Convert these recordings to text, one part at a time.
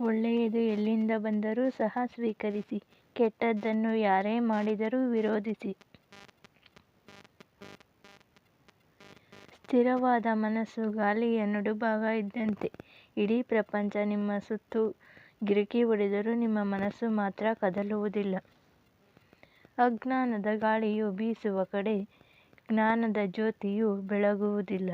ಒಳ್ಳೆಯದು ಎಲ್ಲಿಂದ ಬಂದರೂ ಸಹ ಸ್ವೀಕರಿಸಿ, ಕೆಟ್ಟದ್ದನ್ನು ಯಾರೇ ಮಾಡಿದರೂ ವಿರೋಧಿಸಿ. ಸ್ಥಿರವಾದ ಮನಸ್ಸು, ಗಾಳಿಯ ನಡುಭಾಗ ಇದ್ದಂತೆ. ಇಡೀ ಪ್ರಪಂಚ ನಿಮ್ಮ ಸುತ್ತು ಗಿರಕಿ ಹೊಡೆದರೂ ನಿಮ್ಮ ಮನಸ್ಸು ಮಾತ್ರ ಕದಲುವುದಿಲ್ಲ. ಅಜ್ಞಾನದ ಗಾಳಿಯು ಬೀಸುವ ಕಡೆ ಜ್ಞಾನದ ಜ್ಯೋತಿಯು ಬೆಳಗುವುದಿಲ್ಲ.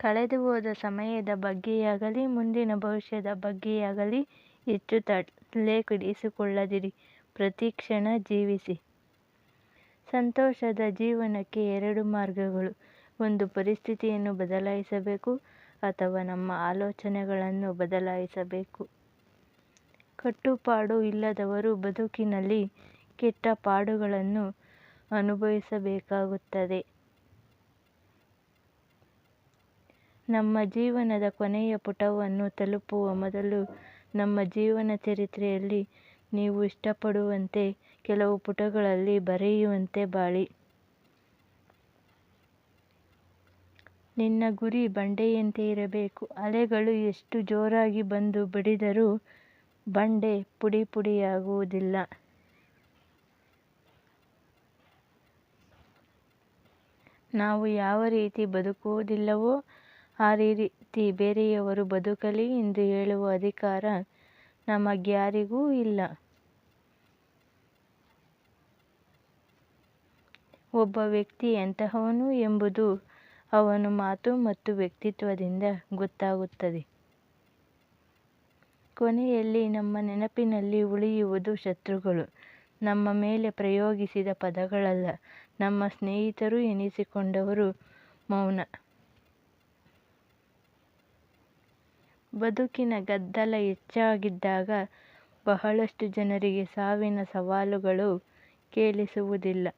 ಕಳೆದುಹೋದ ಸಮಯದ ಬಗ್ಗೆಯಾಗಲಿ, ಮುಂದಿನ ಭವಿಷ್ಯದ ಬಗ್ಗೆಯಾಗಲಿ ಹೆಚ್ಚು ತಲೆಕೆಡಿಸಿಕೊಳ್ಳದಿರಿ ಪ್ರತಿ ಕ್ಷಣ ಜೀವಿಸಿ. ಸಂತೋಷದ ಜೀವನಕ್ಕೆ ಎರಡು ಮಾರ್ಗಗಳು. ಒಂದು, ಪರಿಸ್ಥಿತಿಯನ್ನು ಬದಲಾಯಿಸಬೇಕು ಅಥವಾ ನಮ್ಮ ಆಲೋಚನೆಗಳನ್ನು ಬದಲಾಯಿಸಬೇಕು. ಕಟ್ಟುಪಾಡು ಇಲ್ಲದವರು ಬದುಕಿನಲ್ಲಿ ಕೆಟ್ಟ ಪಾಡುಗಳನ್ನು ಅನುಭವಿಸಬೇಕಾಗುತ್ತದೆ. ನಮ್ಮ ಜೀವನದ ಕೊನೆಯ ಪುಟವನ್ನು ತಲುಪುವ ಮೊದಲು ನಮ್ಮ ಜೀವನ ಚರಿತ್ರೆಯಲ್ಲಿ ನೀವು ಇಷ್ಟಪಡುವಂತೆ ಕೆಲವು ಪುಟಗಳಲ್ಲಿ ಬರೆಯುವಂತೆ ಬಾಳಿ. ನಿನ್ನ ಗುರಿ ಬಂಡೆಯಂತೆ ಇರಬೇಕು. ಅಲೆಗಳು ಎಷ್ಟು ಜೋರಾಗಿ ಬಂದು ಬಡಿದರೂ ಬಂಡೆ ಪುಡಿಪುಡಿಯಾಗುವುದಿಲ್ಲ ನಾವು ಯಾವ ರೀತಿ ಬದುಕುವುದಿಲ್ಲವೋ ಆ ರೀತಿ ಬೇರೆಯವರು ಬದುಕಲಿ ಎಂದು ಹೇಳುವ ಅಧಿಕಾರ ನಮಗ್ಯಾರಿಗೂ ಇಲ್ಲ. ಒಬ್ಬ ವ್ಯಕ್ತಿ ಎಂತಹವನು ಎಂಬುದು ಅವನು ಮಾತು ಮತ್ತು ವ್ಯಕ್ತಿತ್ವದಿಂದ ಗೊತ್ತಾಗುತ್ತದೆ. ಕೊನೆಯಲ್ಲಿ ನಮ್ಮ ನೆನಪಿನಲ್ಲಿ ಉಳಿಯುವುದು ಶತ್ರುಗಳು. ನಮ್ಮ ಮೇಲೆ ಪ್ರಯೋಗಿಸಿದ ಪದಗಳಲ್ಲ. ನಮ್ಮ ಸ್ನೇಹಿತರು ಎನಿಸಿಕೊಂಡವರು ಮೌನ. ಬದುಕಿನ ಗದ್ದಲ ಹೆಚ್ಚಾಗಿದ್ದಾಗ ಬಹಳಷ್ಟು ಜನರಿಗೆ ಸಾವಿನ ಸವಾಲುಗಳು ಕೇಳಿಸುವುದಿಲ್ಲ.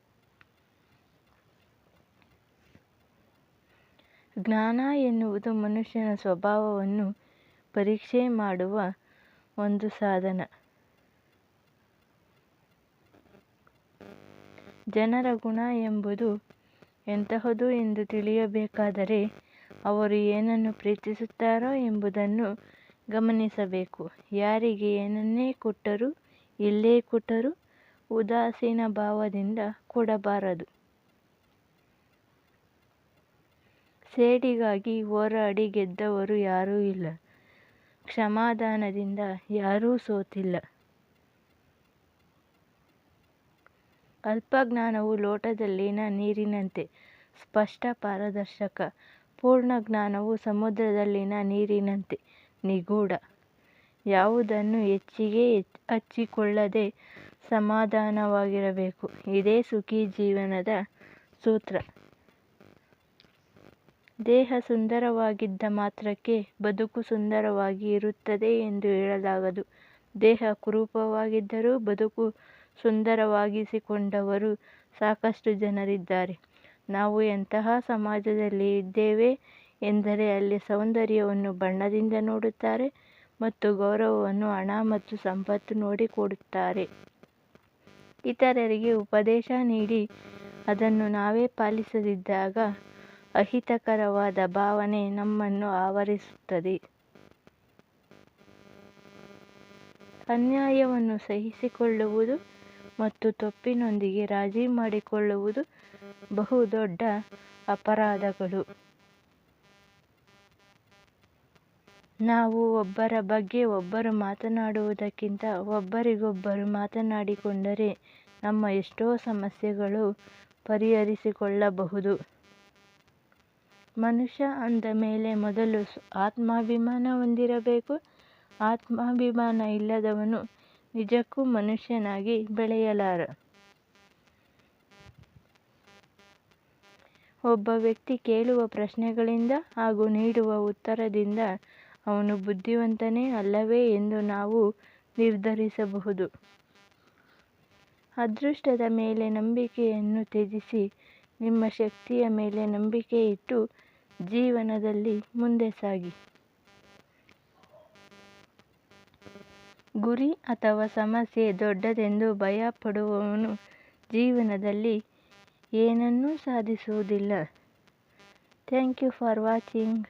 ಜ್ಞಾನ ಎನ್ನುವುದು ಮನುಷ್ಯನ ಸ್ವಭಾವವನ್ನು ಪರೀಕ್ಷೆ ಮಾಡುವ ಒಂದು ಸಾಧನ. ಜನರ ಗುಣ ಎಂಬುದು ಎಂತಹುದು ಎಂದು ತಿಳಿಯಬೇಕಾದರೆ ಅವರು ಏನನ್ನು ಪ್ರೀತಿಸುತ್ತಾರೋ ಎಂಬುದನ್ನು ಗಮನಿಸಬೇಕು. ಯಾರಿಗೆ ಏನನ್ನೇ ಕೊಟ್ಟರೂ, ಎಲ್ಲೇ ಕೊಟ್ಟರೂ ಉದಾಸೀನ ಭಾವದಿಂದ ಕೊಡಬಾರದು. ಸೇಡಿಗಾಗಿ ಹೋರಾಡಿ ಗೆದ್ದವರು ಯಾರೂ ಇಲ್ಲ. ಕ್ಷಮಾದಾನದಿಂದ ಯಾರೂ ಸೋತಿಲ್ಲ. ಅಲ್ಪಜ್ಞಾನವು ಲೋಟದಲ್ಲಿನ ನೀರಿನಂತೆ ಸ್ಪಷ್ಟ ಪಾರದರ್ಶಕ ಪೂರ್ಣ ಜ್ಞಾನವು ಸಮುದ್ರದಲ್ಲಿನ ನೀರಿನಂತೆ ನಿಗೂಢ. ಯಾವುದನ್ನು ಹೆಚ್ಚಿಗೆ ಹಚ್ಚಿಕೊಳ್ಳದೆ ಸಮಾಧಾನವಾಗಿರಬೇಕು. ಇದೇ ಸುಖಿ ಜೀವನದ ಸೂತ್ರ. ದೇಹ ಸುಂದರವಾಗಿದ್ದ ಮಾತ್ರಕ್ಕೆ ಬದುಕು ಸುಂದರವಾಗಿ ಇರುತ್ತದೆ ಎಂದು ಹೇಳಲಾಗದು. ದೇಹ ಕುರೂಪವಾಗಿದ್ದರೂ ಬದುಕು ಸುಂದರವಾಗಿಸಿಕೊಂಡವರು ಸಾಕಷ್ಟು ಜನರಿದ್ದಾರೆ. ನಾವು ಎಂತಹ ಸಮಾಜದಲ್ಲಿ ಇದ್ದೇವೆ ಎಂದರೆ ಅಲ್ಲಿ ಸೌಂದರ್ಯವನ್ನು ಬಣ್ಣದಿಂದ ನೋಡುತ್ತಾರೆ ಮತ್ತು ಗೌರವವನ್ನು ಹಣ ಮತ್ತು ಸಂಪತ್ತು ನೋಡಿ ಕೊಡುತ್ತಾರೆ. ಇತರರಿಗೆ ಉಪದೇಶ ನೀಡಿ ಅದನ್ನು ನಾವೇ ಪಾಲಿಸದಿದ್ದಾಗ ಅಹಿತಕರವಾದ ಭಾವನೆ ನಮ್ಮನ್ನು ಆವರಿಸುತ್ತದೆ. ಅನ್ಯಾಯವನ್ನು ಸಹಿಸಿಕೊಳ್ಳುವುದು ಮತ್ತು ತಪ್ಪಿನೊಂದಿಗೆ ರಾಜಿ ಮಾಡಿಕೊಳ್ಳುವುದು ಬಹುದೊಡ್ಡ ಅಪರಾಧಗಳು. ನಾವು ಒಬ್ಬರ ಬಗ್ಗೆ ಒಬ್ಬರು ಮಾತನಾಡುವುದಕ್ಕಿಂತ ಒಬ್ಬರಿಗೊಬ್ಬರು ಮಾತನಾಡಿಕೊಂಡರೆ ನಮ್ಮ ಎಷ್ಟೋ ಸಮಸ್ಯೆಗಳು ಪರಿಹರಿಸಿಕೊಳ್ಳಬಹುದು. ಮನುಷ್ಯ ಅಂದ ಮೇಲೆ ಮೊದಲು ಆತ್ಮಾಭಿಮಾನ ಹೊಂದಿರಬೇಕು. ಆತ್ಮಾಭಿಮಾನ ಇಲ್ಲದವನು ನಿಜಕ್ಕೂ ಮನುಷ್ಯನಾಗಿ ಬೆಳೆಯಲಾರ. ಒಬ್ಬ ವ್ಯಕ್ತಿ ಕೇಳುವ ಪ್ರಶ್ನೆಗಳಿಂದ ಹಾಗೂ ನೀಡುವ ಉತ್ತರದಿಂದ ಅವನು ಬುದ್ಧಿವಂತನೇ ಅಲ್ಲವೇ ಎಂದು ನಾವು ನಿರ್ಧರಿಸಬಹುದು. ಅದೃಷ್ಟದ ಮೇಲೆ ನಂಬಿಕೆಯನ್ನು ತ್ಯಜಿಸಿ, ನಿಮ್ಮ ಶಕ್ತಿಯ ಮೇಲೆ ನಂಬಿಕೆ ಇಟ್ಟು ಜೀವನದಲ್ಲಿ ಮುಂದೆ ಸಾಗಿ. ಗುರಿ ಅಥವಾ ಸಮಸ್ಯೆ ದೊಡ್ಡದೆಂದು ಭಯಪಡುವವನು ಜೀವನದಲ್ಲಿ ಏನನ್ನೂ ಸಾಧಿಸುವುದಿಲ್ಲ. Thank you for watching